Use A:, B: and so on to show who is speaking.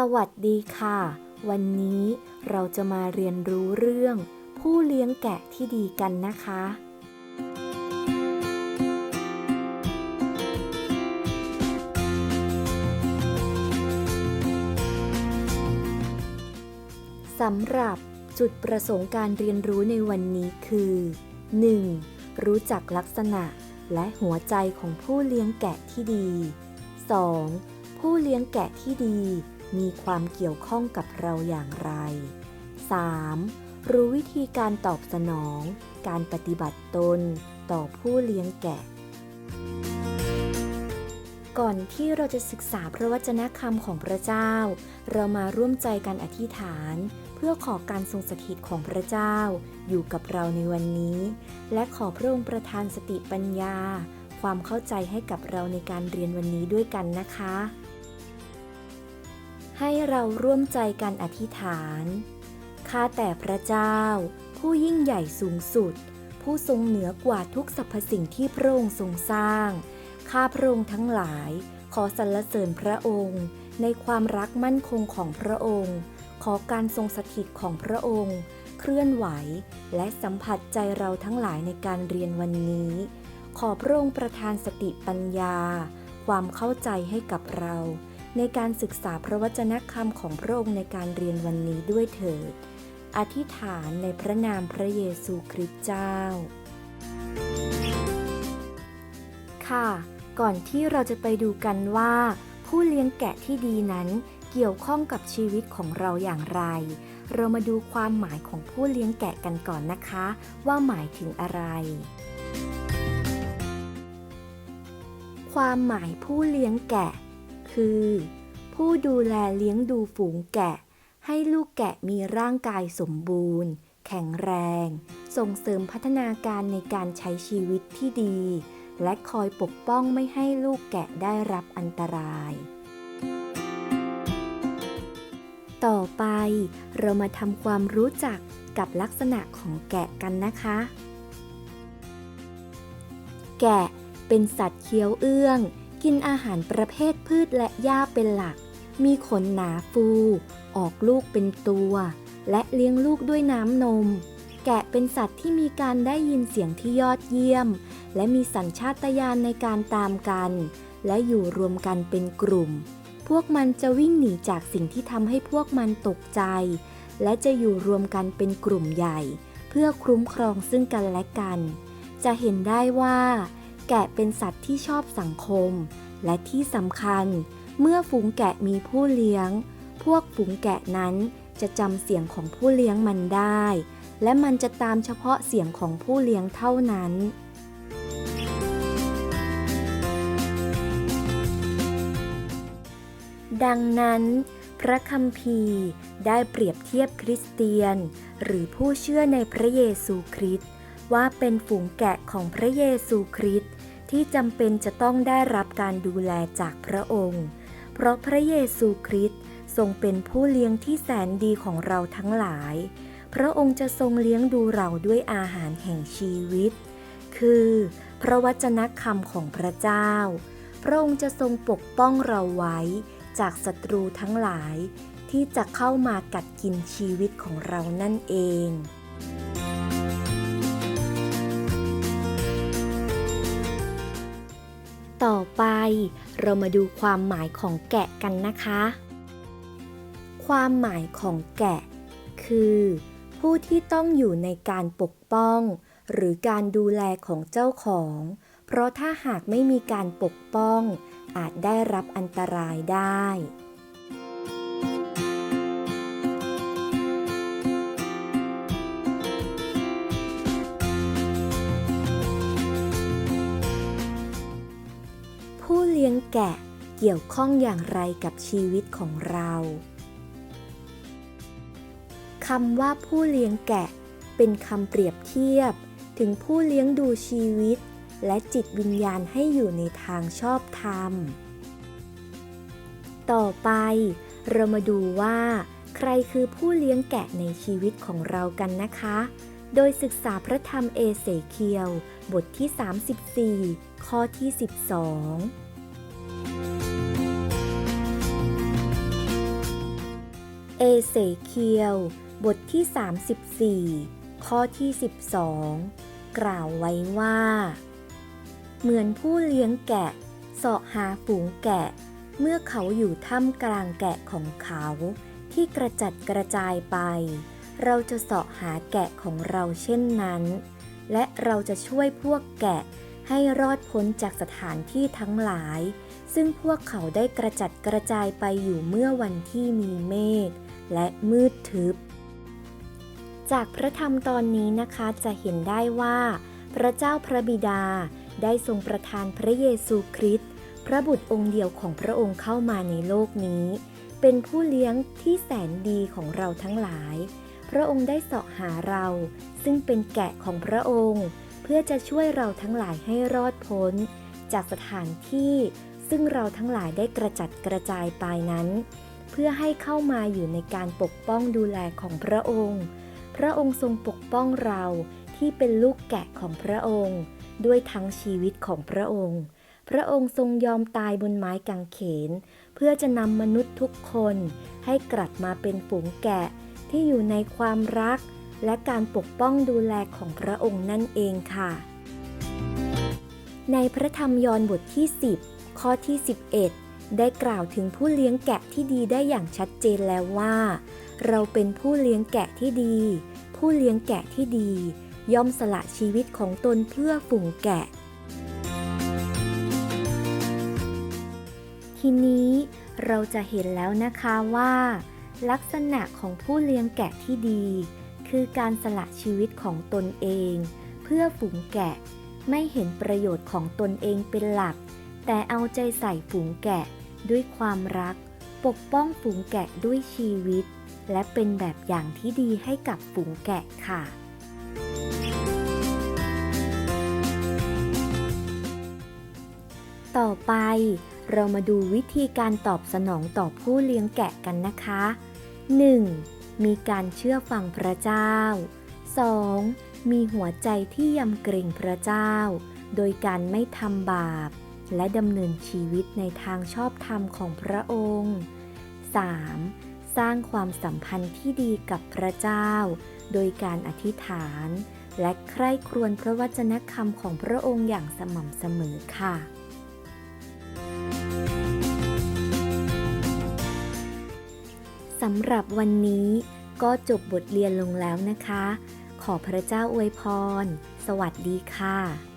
A: สวัสดีค่ะ วันนี้เราจะมาเรียนรู้เรื่อง ผู้เลี้ยงแกะที่ดีกันนะคะ สำหรับจุดประสงค์การเรียนรู้ในวันนี้คือ 1. รู้จักลักษณะและหัวใจของผู้เลี้ยงแกะที่ดี 2. ผู้เลี้ยงแกะที่ดี มีความเกี่ยวข้องกับเราอย่างไร 3. รู้วิธีการตอบสนอง การปฏิบัติตน ต่อผู้เลี้ยงแกะ ก่อนที่เราจะศึกษาพระวจนะคำของพระเจ้า เรามาร่วมใจกันอธิษฐาน เพื่อขอการทรงสถิตของพระเจ้า อยู่กับเราในวันนี้ และขอพระองค์ประทานสติปัญญา ความเข้าใจให้กับเราในการเรียนวันนี้ด้วยกันนะคะ ให้เราร่วมใจกันอธิษฐาน ข้าแต่พระเจ้า ผู้ยิ่งใหญ่สูงสุด ผู้ทรงเหนือกว่าทุกสรรพสิ่งที่พระองค์ทรงสร้าง ข้าพระองค์ทั้งหลาย ขอสรรเสริญพระองค์ ในความรักมั่นคงของพระองค์ ขอการทรงสถิตของพระองค์ เคลื่อนไหว และสัมผัสใจเราทั้งหลายในการเรียนวันนี้ ขอพระองค์ประทานสติปัญญา ความเข้าใจให้กับเรา ในการศึกษาพระวจนะคำของพระองค์ในการเรียนวันนี้ด้วยเถิด อธิษฐานในพระนามพระเยซูคริสต์เจ้า ค่ะ ก่อนที่เราจะไปดูกันว่า ผู้เลี้ยงแกะที่ดีนั้นเกี่ยวข้องกับชีวิตของเราอย่างไร เรามาดูความหมายของผู้เลี้ยงแกะกันก่อนนะคะ ว่าหมายถึงอะไร ความหมายผู้เลี้ยงแกะ คือ ผู้ดูแลเลี้ยงดูฝูงแกะ ให้ลูกแกะมีร่างกายสมบูรณ์ แข็งแรง ส่งเสริมพัฒนาการในการใช้ชีวิตที่ดี และคอยปกป้องไม่ให้ลูกแกะได้รับอันตราย ต่อไปเรามาทำความรู้จักกับลักษณะของแกะกันนะคะ แกะเป็นสัตว์เคี้ยวเอื้อง กินอาหารประเภทพืชและหญ้าเป็นหลัก มีขนหนาฟู ออกลูกเป็นตัว และเลี้ยงลูกด้วยน้ำนม แกะเป็นสัตว์ที่มีการได้ยินเสียงที่ยอดเยี่ยม และมีสัญชาตญาณในการตามกัน และอยู่รวมกันเป็นกลุ่ม พวกมันจะวิ่งหนีจากสิ่งที่ทำให้พวกมันตกใจ และจะอยู่รวมกันเป็นกลุ่มใหญ่ เพื่อคุ้มครองซึ่งกันและกัน จะเห็นได้ว่า แกะเป็นสัตว์ที่ชอบสังคม และที่สำคัญ เมื่อฝูงแกะมีผู้เลี้ยง พวกฝูงแกะนั้นจะจำเสียงของผู้เลี้ยงมันได้ และมันจะตามเฉพาะเสียงของผู้เลี้ยงเท่านั้นดังนั้น พระคัมภีร์ได้เปรียบเทียบคริสเตียน หรือผู้เชื่อในพระเยซูคริสต์ว่าเป็นฝูงแกะของพระเยซูคริสต์ ที่จำเป็นจะต้องได้รับการดูแลจากพระองค์ เพราะพระเยซูคริสต์ทรงเป็นผู้เลี้ยงที่แสนดีของเราทั้งหลาย พระองค์จะทรงเลี้ยงดูเราด้วยอาหารแห่งชีวิต คือ พระวจนะคำของพระเจ้า พระองค์จะทรงปกป้องเราไว้จากศัตรูทั้งหลาย ที่จะเข้ามากัดกินชีวิตของเรานั่นเอง ต่อไปเรามาดูความหมายของแกะกันนะคะ ความหมายของแกะ คือ ผู้ที่ต้องอยู่ในการปกป้อง หรือการดูแลของเจ้าของ เพราะถ้าหากไม่มีการปกป้อง อาจได้รับอันตรายได้ เลี้ยงแกะเกี่ยวข้องอย่างไรกับชีวิตของเราคำว่าผู้เลี้ยงแกะ เป็นคำเปรียบเทียบ ถึงผู้เลี้ยงดูชีวิต และจิตวิญญาณให้อยู่ในทางชอบธรรม ต่อไป เรามาดูว่า ใครคือผู้เลี้ยงแกะในชีวิตของเรากันนะคะ โดยศึกษาพระธรรมเอเสเคียว บทที่ 34 ข้อที่ 12 เอเสเคียว บทที่ 34 ข้อที่ 12 กล่าวไว้ว่า เหมือนผู้เลี้ยงแกะเสาะหาฝูงแกะ เมื่อเขาอยู่ท่ามกลางแกะของเขา ที่กระจัดกระจายไป เราจะเสาะหาแกะของเราเช่นนั้น และเราจะช่วยพวกแกะให้รอดพ้นจากสถานที่ทั้งหลาย ซึ่งพวกเขาได้กระจัดกระจายไปอยู่เมื่อวันที่มีเมฆ และมืดทึบ จากพระธรรมตอนนี้นะคะจะเห็นได้ว่า พระเจ้าพระบิดาได้ทรงประทานพระเยซูคริสต์พระบุตรองค์เดียวของพระองค์เข้ามาในโลกนี้ เป็นผู้เลี้ยงที่แสนดีของเราทั้งหลาย พระองค์ได้เสาะหาเรา ซึ่งเป็นแกะของพระองค์ เพื่อจะช่วยเราทั้งหลายให้รอดพ้น จากสถานที่ซึ่งเราทั้งหลายได้กระจัดกระจายไปนั้น เพื่อให้เข้ามาอยู่ในการปกป้องดูแลของพระองค์ พระองค์ทรงปกป้องเราที่เป็นลูกแกะของพระองค์ ด้วยทั้งชีวิตของพระองค์ พระองค์ทรงยอมตายบนไม้กางเขน เพื่อจะนำมนุษย์ทุกคน ให้กลับมาเป็นฝูงแกะที่อยู่ในความรัก และการปกป้องดูแลของพระองค์นั่นเองค่ะ ในพระธรรมยอห์นบทที่ 10 ข้อที่ 11 ได้กล่าวถึงผู้เลี้ยงแกะที่ดีได้อย่างชัดเจนแล้วว่า เราเป็นผู้เลี้ยงแกะที่ดี ผู้เลี้ยงแกะที่ดี ย่อมสละชีวิตของตนเพื่อฝูงแกะ ทีนี้เราจะเห็นแล้วนะคะว่า ลักษณะของผู้เลี้ยงแกะที่ดี คือการสละชีวิตของตนเอง เพื่อฝูงแกะ ไม่เห็นประโยชน์ของตนเองเป็นหลัก แต่เอาใจใส่ฝูงแกะด้วยความรัก ปกป้องฝูงแกะด้วยชีวิต และเป็นแบบอย่างที่ดีให้กับฝูงแกะค่ะ ต่อไปเรามาดูวิธีการตอบสนองต่อผู้เลี้ยงแกะกันนะคะ 1. มีการเชื่อฟังพระเจ้า 2. มีหัวใจที่ยำเกรงพระเจ้า โดยการไม่ทำบาป และดำเนินชีวิตในทางชอบธรรมของพระองค์ 3. สร้างความสัมพันธ์ที่ดีกับพระเจ้า โดยการอธิษฐาน และใคร่ครวญพระวจนะคำของพระองค์อย่างสม่ำเสมอค่ะ สำหรับวันนี้ก็จบบทเรียนลงแล้วนะคะ ขอพระเจ้าอวยพร สวัสดีค่ะ